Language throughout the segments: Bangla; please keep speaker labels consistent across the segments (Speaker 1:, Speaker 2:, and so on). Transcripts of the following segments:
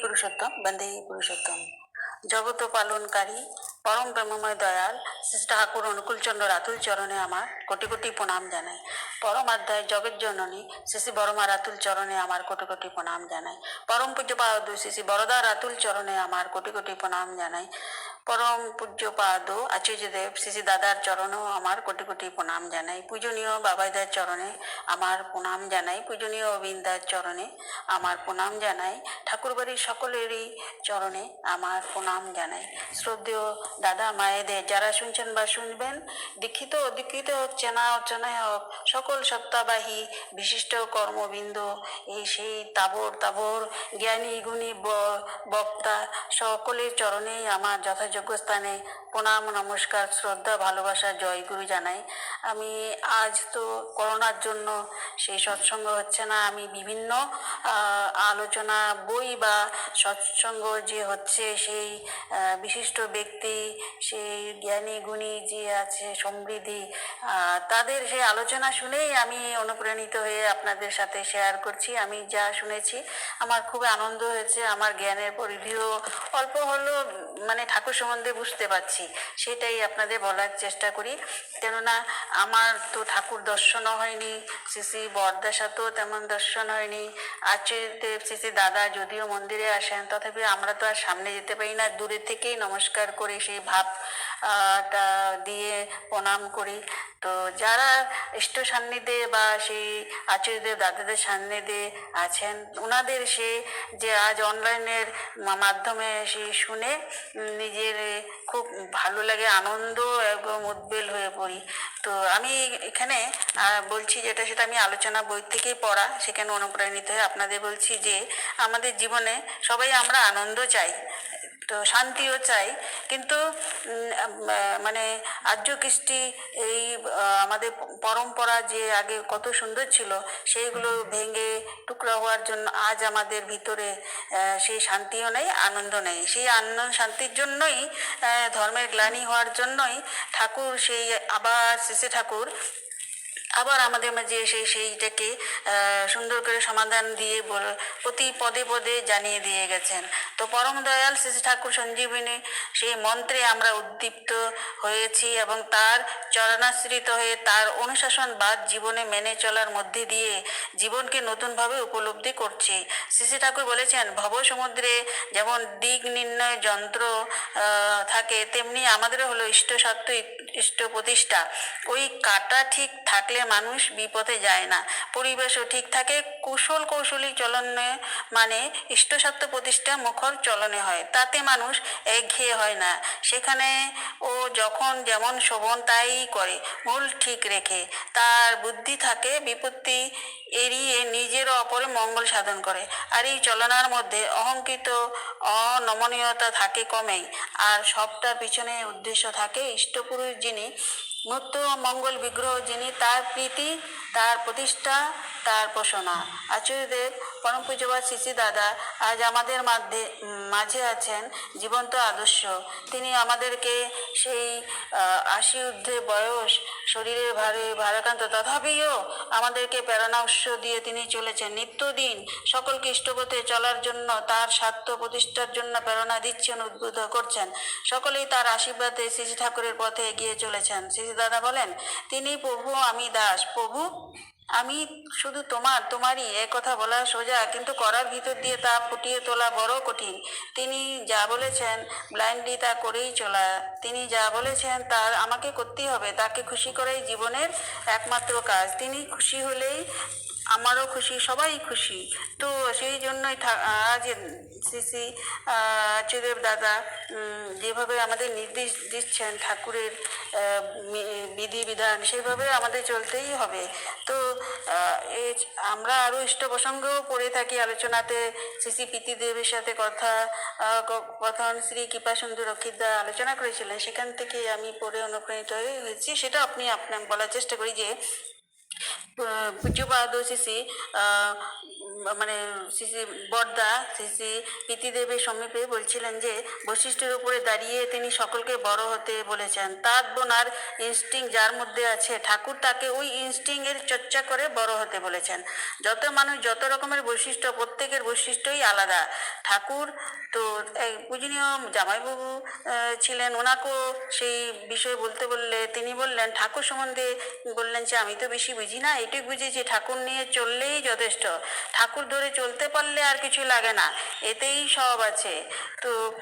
Speaker 1: পুরুষোত্তম, বন্দে পুরুষোত্তম। জগত পালনকারী পরম ব্রহ্মময় দয়াল শ্রী ঠাকুর অনুকূলচন্দ্র রাতুল চরণে আমার কোটি কোটি প্রণাম জানাই পরমাধ্যায় জগৎ জননী শ্রী শ্রী বরমা রাতুল চরণে আমার কোটি কোটি প্রণাম জানাই পরম পূজ্য পাদ শ্রী শ্রী বরদা রাতুল চরণে আমার কোটি কোটি প্রণাম জানাই পরম পূজ্য পাদ আচার্যদেব শ্রী দাদার চরণেও আমার কোটি কোটি প্রণাম জানাই। পূজনীয় বাবাইদার চরণে আমার প্রণাম জানাই। পূজনীয় অবিন্দার চরণে আমার প্রণাম জানাই। ঠাকুরবাড়ির সকলেরই চরণে আমার প্রণাম জানাই। শ্রদ্ধেয় দাদা মায়েদের যারা শুনছেন বা শুনবেন, দীক্ষিত, অদীক্ষিত হোক, চেনা অচেনাই হোক, সকল সত্তাবাহী বিশিষ্ট কর্মবৃন্দ, এই সেই তাবর তাবর জ্ঞানী, গুণী বক্তা, সকলের চরণেই আমার যথাযোগ্য স্থানে প্রণাম, নমস্কার, শ্রদ্ধা, ভালোবাসা জয়গুরু জানাই। আমি আজ তো করোনার জন্য সেই সৎসঙ্গ হচ্ছে না। আমি বিভিন্ন আলোচনা, বই বা সৎসঙ্গ যে হচ্ছে সেই বিশিষ্ট ব্যক্তি, সেই জ্ঞানী গুণী যে আছে, সমৃদ্ধি তাদের সেই আলোচনা শুনেই আমি অনুপ্রাণিত হয়ে আপনাদের সাথে শেয়ার করছি। আমি যা শুনেছি, আমার খুব আনন্দ হয়েছে। আমার জ্ঞানের পরিধিও অল্প হলেও মানে ঠাকুর সম্বন্ধে বুঝতে পারছি, সেটাই আপনাদের বলার চেষ্টা করি। কেননা আমার তো ঠাকুর দর্শনও হয়নি শ্রী বরদাসাতেও তেমন দর্শন হয়নি। আচার্যদেব শ্রী দাদা যদিও মন্দিরে আসেন, তথাপি আমরা তো আর সামনে যেতে পারি না, দূরে থেকেই নমস্কার করে সেই ভাব টা দিয়ে প্রণাম করি। তো যারা ইষ্ট সান্নিধ্যে বা সেই আচার্যদেব দাদাদের সান্নিধ্যে আছেন ওনাদের সে যে আজ অনলাইনের মাধ্যমে সে শুনে নিজের খুব ভালো লাগে, আনন্দ এবং উদ্বেল হয়ে পড়ি। তো আমি এখানে বলছি যেটা সেটা আমি আলোচনা বই থেকেই পড়া, সেখানে অনুপ্রাণিত হয়ে আপনাদের বলছি যে আমাদের জীবনে সবাই আমরা আনন্দ চাই। তো শান্তিও চাই। কিন্তু মানে আর্য কৃষ্টি এই আমাদের পরম্পরা যে আগে কত সুন্দর ছিল, সেইগুলো ভেঙে টুকরা হওয়ার জন্য আজ আমাদের ভিতরে সেই শান্তিও নেই আনন্দ নেই। সেই আনন্দ শান্তির জন্যই ধর্মের গ্লানি হওয়ার জন্যই ঠাকুর সেই আবার শেষে ঠাকুর আবার আমাদের মাঝে এসে সেইটাকে সুন্দর করে সমাধান দিয়ে প্রতি পদে পদে জানিয়ে দিয়ে গেছেন। তো পরম দয়াল শ্রী ঠাকুর সঞ্জীবিনী, সেই মন্ত্রে আমরা উদ্দীপ্ত হয়েছি এবং তার চরণাশ্রিত হয়ে তার অনুশাসন বাদ জীবনে মেনে চলার মধ্যে দিয়ে জীবনকে নতুনভাবে উপলব্ধি করছি। শ্রী ঠাকুর বলেছেন, ভব সমুদ্রে যেমন দিক নির্ণয় যন্ত্র থাকে, তেমনি আমাদেরও হলো ইষ্ট সত্য ইষ্ট প্রতিষ্ঠা। ওই কাটা ঠিক থাকলে মানুষ বিপথে যায় না। পরিবেশও ঠিক থাকে, কুশল কৌশলী চলনে মানে ইষ্টসত্য প্রতিষ্ঠা মুখর চলনে হয়। তাতে মানুষ একঘেয়ে হয় না। সেখানে ও যখন যেমন শোভন তাই করে, মূল ঠিক রেখে। তার বুদ্ধি থাকে, বিপত্তি এড়িয়ে নিজের অপরে মঙ্গল সাধন করে। আর এই চলনার মধ্যে অহংকৃত অনমনীয়তা থাকে কমেই। আর সবটার পিছনে উদ্দেশ্য থাকে ইষ্টপুরুষ যিনি মূর্ত মঙ্গল বিগ্রহ যিনি তার প্রীতি তার প্রতিষ্ঠা তার পোষণা। আচার্যদেব পরম পূজ্যবাদ শ্রী দাদা আজ আমাদের মাঝে মাঝে আছেন জীবন্ত আদর্শ। তিনি আমাদেরকে সেই আশি ঊর্ধ্বে বয়স, শরীরের ভারে ভারাক্রান্ত, তথাপিও আমাদেরকে প্রেরণা উৎস দিয়ে তিনি চলেছেন। নিত্যদিন সকলকে ইষ্টপথে চলার জন্য, তার স্বার্থ প্রতিষ্ঠার জন্য প্রেরণা দিচ্ছেন, উদ্বুদ্ধ করছেন। সকলেই তার আশীর্বাদে শ্রী ঠাকুরের পথে এগিয়ে চলেছেন। শ্রী শ্রী দাদা বলেন, তিনি প্রভু, আমি দাস। প্রভু আমি শুধু তোমার, তোমারই, এ কথা বলা সোজা, কিন্তু করার ভিতর দিয়ে তা ফুটিয়ে তোলা বড় কঠিন। তিনি যা বলেছেন ব্লাইন্ডলি তা করেই চলা। তিনি যা বলেছেন, তার আমাকে করতেই হবে, তাকে খুশি করাই জীবনের একমাত্র কাজ। তিনি খুশি হলেই আমারও খুশি সবাই খুশি। তো সেই জন্যই আজ শ্রী আহ, দাদা যেভাবে আমাদের নির্দেশ দিচ্ছেন ঠাকুরের বিধিবিধান সেইভাবে আমাদের চলতেই হবে। তো আমরা আরও ইষ্ট প্রসঙ্গও পড়ে থাকি আলোচনাতে। শ্রী শ্রী প্রীতিদেবের সাথে কথা কথন শ্রী কৃপা সুন্দর রক্ষিতদা আলোচনা করেছিলেন সেখান থেকে আমি পড়ে অনুপ্রাণিত হয়ে হয়েছি সেটা আপনি আপনার বলার চেষ্টা করি যে পূজ্য বাহাদুর শিশি মানে শ্রী বর্দা, শ্রী শ্রী প্রীতিদেবের সমীপে বলছিলেন যে বৈশিষ্ট্যের উপরে দাঁড়িয়ে তিনি সকলকে বড় হতে বলেছেন। তার বোনার ইনস্টিং যার মধ্যে আছে, ঠাকুর তাকে ওই ইনস্টিং এর চর্চা করে বড় হতে বলেছেন। যত মানুষ, যত রকমের বৈশিষ্ট্য, প্রত্যেকের বৈশিষ্ট্যই আলাদা। ঠাকুর তো পূজনীয় জামাইবাবু ছিলেন। ওনাকেও সেই বিষয়ে বলতে বললে তিনি বললেন, ঠাকুর সম্বন্ধে বললেন যে, আমি তো বেশি বুঝি না। এটুকু বুঝেছি ঠাকুর নিয়ে চললেই যথেষ্ট। ঠাকুর ধরে চলতে পারলে আর কিছু লাগে না। এতেই সব আছে। তো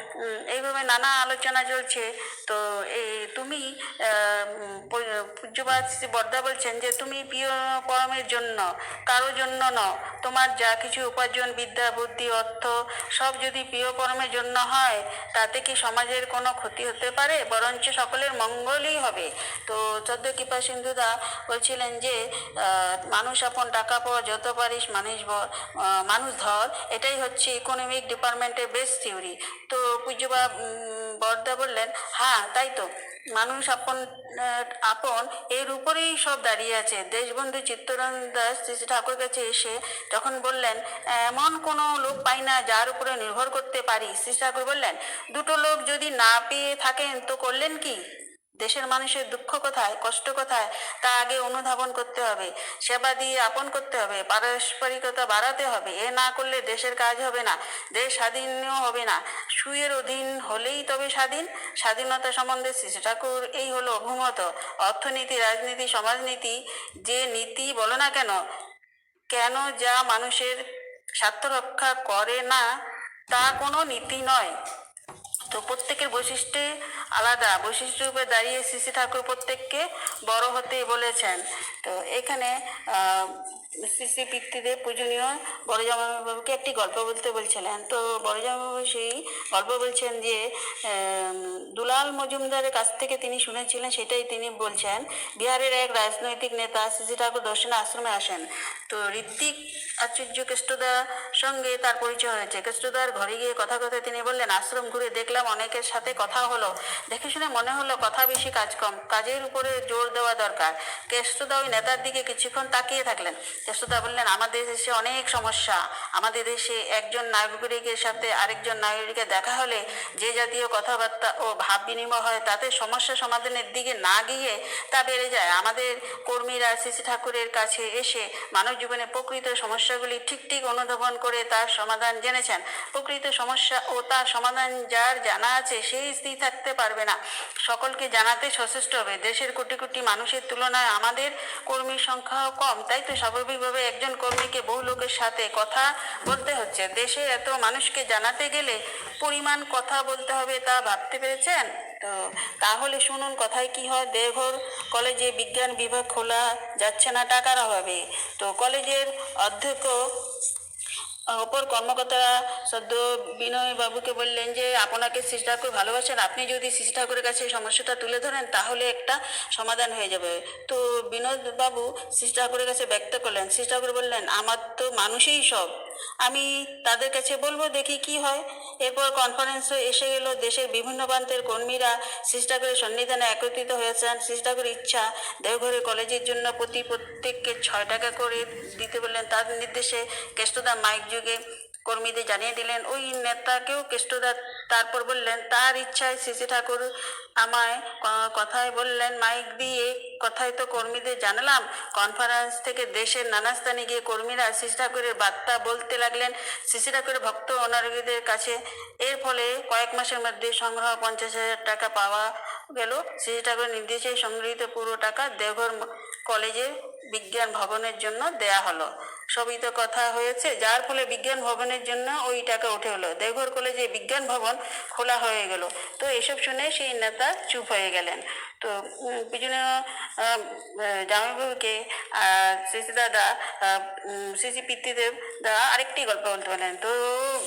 Speaker 1: এইভাবে নানা আলোচনা চলছে। তো এই তুমি আহ, উম, পূ- পূজ্যপাত শ্রী বর্দা বলছেন যে তুমি প্রিয় পরমের জন্য কারোর জন্য ন তোমার যা কিছু উপার্জন বিদ্যা বুদ্ধি অর্থ সব যদি প্রিয় পরমের জন্য হয় তাতে কি সমাজের কোনো ক্ষতি হতে পারে? বরঞ্চ সকলের মঙ্গলই হবে। তো চোদ্দ কৃপা সিন্ধুদা বলছিলেন যে মানুষ আপন টাকা পাওয়া যত পারিস মানুষ মানুষ ধর এটাই হচ্ছে ইকোনমিক ডিপার্টমেন্টের বেস্ট থিওরি তো পূজ্যবা উম, বরদা বললেন হ্যাঁ তাই তো। মানুষ আপন আপন এর উপরেই সব দাঁড়িয়ে আছে। দেশবন্ধু চিত্তরঞ্জন দাস শ্রী ঠাকুর কাছে এসে যখন বললেন এমন কোনো লোক পাই না যার উপরে নির্ভর করতে পারি। শ্রী ঠাকুর বললেন দুটো লোক যদি না পেয়ে থাকেন তো করলেন কি? দেশের মানুষের দুঃখ কোথায়, কষ্ট কোথায়, তা আগে অনুধাবন করতে হবে, সেবা দিয়ে আপন করতে হবে, পারস্পরিকতা বাড়াতে হবে, এ না করলে দেশের কাজ হবে না, দেশ স্বাধীনও হবে না, সুয়ের অধীন হলেই তবে স্বাধীন, স্বাধীনতা সম্বন্ধে শ্রী ঠাকুর এই হলো অভিমত, অর্থনীতি, রাজনীতি, সমাজনীতি, যে নীতি বলো না কেন কেন যা মানুষের স্বার্থ রক্ষা করে না, তা কোনো নীতি নয়। তো প্রত্যেকের বৈশিষ্ট্যে আলাদা। বৈশিষ্ট্য রূপে দাঁড়িয়ে শ্রী ঠাকুর প্রত্যেককে বড় হতে বলেছেন। তো এখানে শ্রী পিতৃদেব পূজনীয় বড় একটি গল্প বলতে বলছিলেন। তো বড় জামাইবাবু সেই গল্প বলছেন যে দুলাল মজুমদারের কাছ থেকে তিনি শুনেছিলেন, সেটাই তিনি বলছেন, বিহারের এক রাজনৈতিক নেতা শ্রী ঠাকুর দর্শনে আশ্রমে আসেন। তো ঋত্বিক আচার্য কেষ্টদার সঙ্গে তার পরিচয় হয়েছে। কেষ্টদার ঘরে গিয়ে কথা কথা তিনি বললেন, আশ্রম ঘুরে দেখলাম অনেকের সাথে কথা হলো। দেখে শুনে মনে হলো কথা বেশি কাজ কম। কাজের উপরে জোর দেওয়া দরকার। কেষ্টদা ওই নেতার দিকে কিছুক্ষণ তাকিয়ে থাকলেন। কেষ্টদা বললেন, আমাদের দেশে অনেক সমস্যা। আমাদের দেশে একজন নাগরিকের সাথে আরেকজন নাগরিকের দেখা হলে যে জাতীয় কথাবার্তা ও ভাব বিনিময় হয়, তাতে সমস্যা সমাধানের দিকে না গিয়ে তা বেড়ে যায়। আমাদের কর্মীরা শ্রী ঠাকুরের কাছে এসে মানব জীবনে প্রকৃত সমস্যাগুলি ঠিক ঠিক অনুধাবন করে তার সমাধান জেনেছেন। প্রকৃত সমস্যা ও তার সমাধান যার জানা আছে, সেই স্থির থাকতে পারবে না। সকলকে জানাতে সচেষ্ট হবে। দেশের কোটি কোটি মানুষের তুলনায় আমাদের কর্মীর সংখ্যাও কম। তাই তো স্বাভাবিকভাবে একজন কর্মীকে বহু লোকের সাথে কথা বলতে হচ্ছে। দেশে এত মানুষকে জানাতে গেলে পরিমাণ কথা বলতে হবে তা ভাবতে পেরেছেন? তো তাহলে শুনুন, কথায় কি হয়? দেওঘর কলেজে বিজ্ঞান বিভাগ খোলা যাচ্ছে না, টাকার অভাবে। তো কলেজের অধ্যক্ষ অপর কর্মকর্তারা সদ্য বিনয় বাবুকে বললেন যে, আপনাকে শ্রী ঠাকুর ভালোবাসেন। আপনি যদি শ্রী ঠাকুরের কাছে সমস্যাটা তুলে ধরেন, তাহলে একটা সমাধান হয়ে যাবে। তো বিনোদবাবু শ্রী ঠাকুরের কাছে ব্যক্ত করলেন। শ্রী ঠাকুর বললেন, আমার তো মানুষই সব। আমি তাদের কাছে বলব, দেখি কি হয়। এরপর কনফারেন্সে এসে গেল, দেশের বিভিন্ন প্রান্তের কর্মীরা সিস্টাগরের সন্নিধানে একত্রিত হয়েছেন। ঠাকুরের ইচ্ছা দেওঘরে কলেজের জন্য প্রতি প্রত্যেককে ছয় টাকা করে দিতে বললেন। তার নির্দেশে কেষ্টদা মাইক যুগে কর্মীদের জানিয়ে দিলেন। ওই নেতাকেও কেষ্টদা তারপর বললেন, তার ইচ্ছায় শ্রী ঠাকুর আমায় কথায় বললেন, মাইক দিয়ে কথায় তো কর্মীদের জানালাম। কনফারেন্স থেকে দেশের নানা স্থানে গিয়ে কর্মীরা শ্রী ঠাকুরের বার্তা বলতে লাগলেন। শ্রী ঠাকুরের ভক্ত অনুরাগীদের কাছে এর ফলে কয়েক মাসের মধ্যে সংগ্রহ পঞ্চাশ হাজার টাকা পাওয়া গেল। শ্রী ঠাকুরের নির্দেশে সংগৃহীত পুরো টাকা দেওঘর কলেজের বিজ্ঞান ভবনের জন্য দেয়া হলো। সবই তো কথা হয়েছে, যার ফলে বিজ্ঞান ভবনের জন্য ওই টাকা উঠে হলো। দেওঘর কলেজে বিজ্ঞান ভবন খোলা হয়ে গেল। তো এসব শুনে সেই নেতা চুপ হয়ে গেলেন। তো পিছনে জামাইবাবুকে আর শ্রী দাদা শ্রী শ্রী পিতৃদেব দা আরেকটি গল্প বলতে পারেন তো,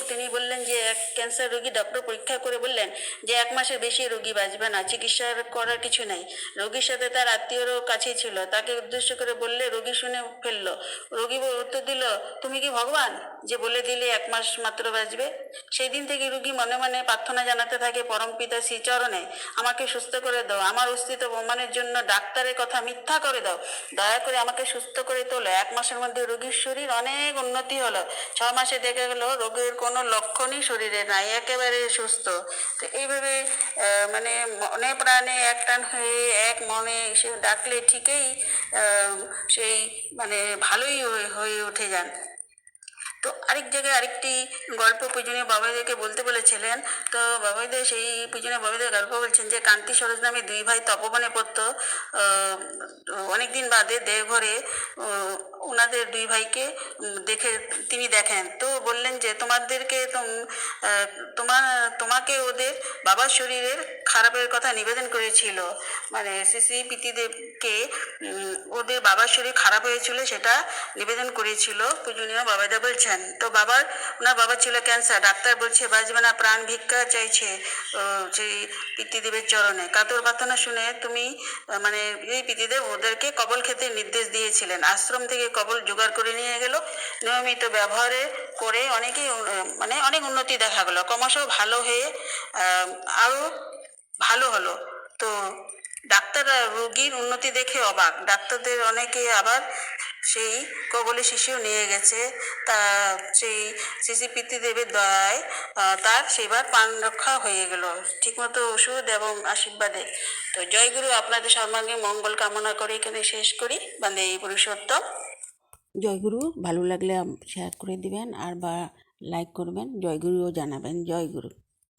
Speaker 1: তিনি বললেন যে, এক ক্যান্সার রোগী ডক্টর পরীক্ষা করে বললেন যে, এক মাসের বেশি রোগী বাঁচবে না চিকিৎসা করার কিছু নেই। রোগীর সাথে তার আত্মীয়রও কাছে ছিল। তাকে উদ্দেশ্য করে বললে, রোগী শুনে ফেলল। রোগী উত্তর দিল, তুমি কি ভগবান? যে বলে দিলে, এক মাস মাত্র বাঁচবে। সেই দিন থেকে রুগী মনে মনে প্রার্থনা জানাতে থাকে, পরম পিতা, শ্রীচরণে আমাকে সুস্থ করে দাও। আমার অবস্থিত প্রমাণের জন্য ডাক্তারের কথা মিথ্যা করে দাও। দয়া করে আমাকে সুস্থ করে তোলো। এক মাসের মধ্যে রোগীর শরীর অনেক উন্নতি হলো। ছ মাসে দেখে গেলো রোগের কোনো লক্ষণই শরীরে নাই, একেবারে সুস্থ। তো এইভাবে মানে মনে প্রাণে এক টান হয়ে, এক মনে সে ডাকলে ঠিকই সেই মানে ভালোই হয়ে উঠে যান। তো আরেক জায়গায় আরেকটি গল্প পূজনীয় বাবাইদেরকে বলতে বলেছিলেন। তো বাবাইদের সেই পূজনীয় বাবাইদের গল্প বলছেন যে, কান্তি সরোজ নামে দুই ভাই তপবনে পড়ত। অনেকদিন বাদে দেওঘরে ওনাদের দুই ভাইকে দেখে তিনি দেখেন। তো বললেন যে, তোমাদেরকে, তোম- তোমার তোমাকে ওদের বাবার শরীরের খারাপের কথা নিবেদন করেছিল। মানে শ্রী পিতিদেবকে ওদের বাবার শরীর খারাপ হয়েছিল সেটা নিবেদন করেছিল। পূজনীয় বাবাদা বলছেন তো বাবার ওনার বাবার ছিল ক্যান্সার ডাক্তার বলছে বাঁচবে না প্রাণ ভিক্ষা চাইছে সেই পিতৃদেবের চরণে। কাতর প্রার্থনা শুনে তুমি মানে এই পিতৃদেব ওদেরকে কবল খেতে নির্দেশ দিয়েছিলেন। আশ্রম থেকে কবল জোগাড় করে নিয়ে গেল। নিয়মিত ব্যবহারে করে অনেকেই মানে অনেক উন্নতি দেখা গেলো। ক্রমশ ভালো হয়ে আহ, আরও ভালো হলো। তো ডাক্তাররা রোগীর উন্নতি দেখে অবাক। ডাক্তারদের অনেকে আবার সেই কবলে শিশু নিয়ে গেছে। তা সেই শিশু পিতৃদেবের দয়ায় তার সেবার প্রাণ রক্ষা হয়ে গেল। ঠিকমতো ওষুধ এবং আশীর্বাদে। তো জয়গুরু আপনাদের সর্বাঙ্গে মঙ্গল কামনা করে এখানে শেষ করি। বান্দে এই পুরুষোত্তম।
Speaker 2: জয়গুরু, ভালো লাগলে শেয়ার করে দিবেন আর বা লাইক করবেন। জয়গুরুও জানাবেন। জয়গুরু।